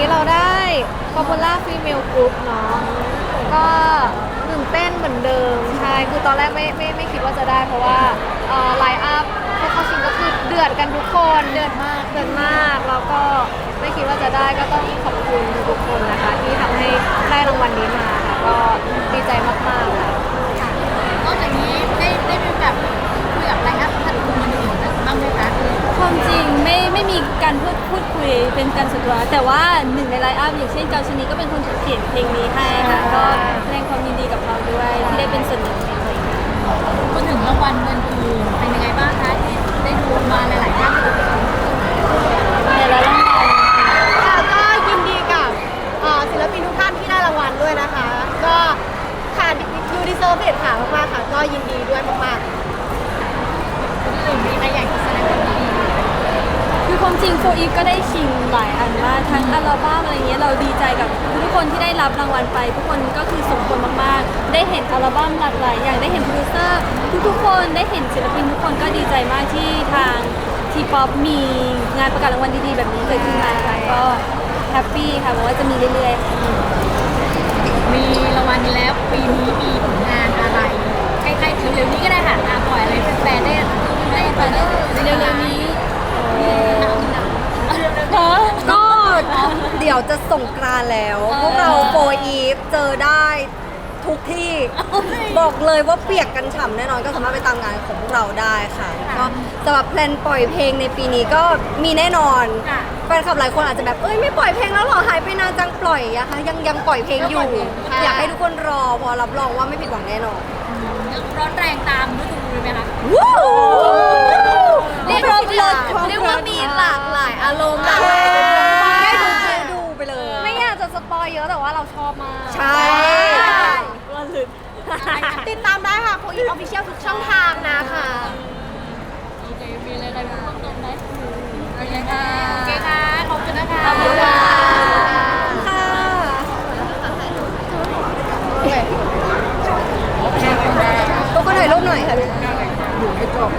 นนี้เราได้ Popular Female Group เนาะก็ตื่นเต้นเหมือนเดิมใช่คือตอนแรกไม่ไม่ไม่คิดว่าจะได้ เพราะว่าไลน์อัพผู้เข้าชิงก็คือเดือดกันทุกคนเดือดมากเดือดมากแล้วก็ไม่คิดว่าจะได้ก็ต้องขอบคุณทุกคนนะคะ ที่ทำให้ได้รางวัลนี้มาค่ะก็ดีใจมากๆค่ะ พูดพูดคุยเป็นการส่วนตัวแต่ว่าหนึ่งในไลน์อัพอย่างเช่นเกาชนีก็เป็นคนเขียนเพลงนี้ให้ค่ะก็แสดงความยินดีกับเขาด้วยที่ได้เป็นส่วนหนึ่งในเพลงนี้พูดถึงรางวัลเงินอื่นเป็นยังไงบ้างคะที่ได้ดูมาหลายๆท่านแต่ละรางวัลค่ะก็ยินดีกับเอ่อศิลปินทุกท่านที่ได้รางวัลด้วยนะคะ ก็ค่ะยูดิเซอร์เพจค่ะมากๆค่ะ ก็ยินดีด้วยมากๆอื่นมีใครอยาก ริงโฟอีฟก็ได้ชิงหลายอันมากทั้งอัลบั้มอะไรเงี้ยเราดีใจกับทุกคนที่ได้รับรางวัลไป ทุกคนก็คือสมควรมากๆ ได้เห็นอัลบั้มหลากหลายอย่างได้เห็นโปรดิวเซอร์ทุกๆคนได้เห็นศิลปินทุกคนก็ดีใจมากที่ทางทีป๊อปมีงานประกาศรางวัลดีๆ แบบนี้เกิดขึ้นมาค่ะก็แฮปปี้ค่ะบอกว่าจะมีเรื่อยๆค่ะมีรางวัลแล้วปีนี้มีผลงานอะไรใกล้ๆเร็วนี้ก็ได้ ดี๋ยวจะส่งกรานต์แล้ว พวกเราโฟอีฟเจอได้ทุกที่ บอกเลยว่าเปียกกันฉ่ำแน่นอนก็สามารถไปตามงานของพวกเราได้ค่ะก็สำหรับแพลนปล่อยเพลงในปีนี้ก็มีแน่นอนแฟนคลับหลายคนอาจจะแบบเอ้ยไม่ปล่อยเพลงแล้วเหรอหายไปนานจังปล่อยอะคะยังยังปล่อยเพลงอยู่ อยากให้ทุกคนรอเพอรับรองว่าไม่ผิดหวังแน่นอนร้อนแรงตามฤดูเลยไหมคะ วู้เรียกครบรถเรียกว่ามีหลากหลายอารมณ์ใช่ให้ ให้ ดู ดูดูไปเลย ไม่อยากจะสปอย เยอะแต่ว่าเราชอบมากใช่ติดตามได้ค่ะโคอีออฟฟิเชียลทุกช่องทางนะคะโอเค มีอะไรอะไรเพิ่มเติมไหมโอเคค่ะโอเคค่ะ ขอบคุณนะคะ ขอบคุณค่ะทุกคนถ่ายรูปหน่อยค่ะต่อมาทางนี้ค่ะขอตรง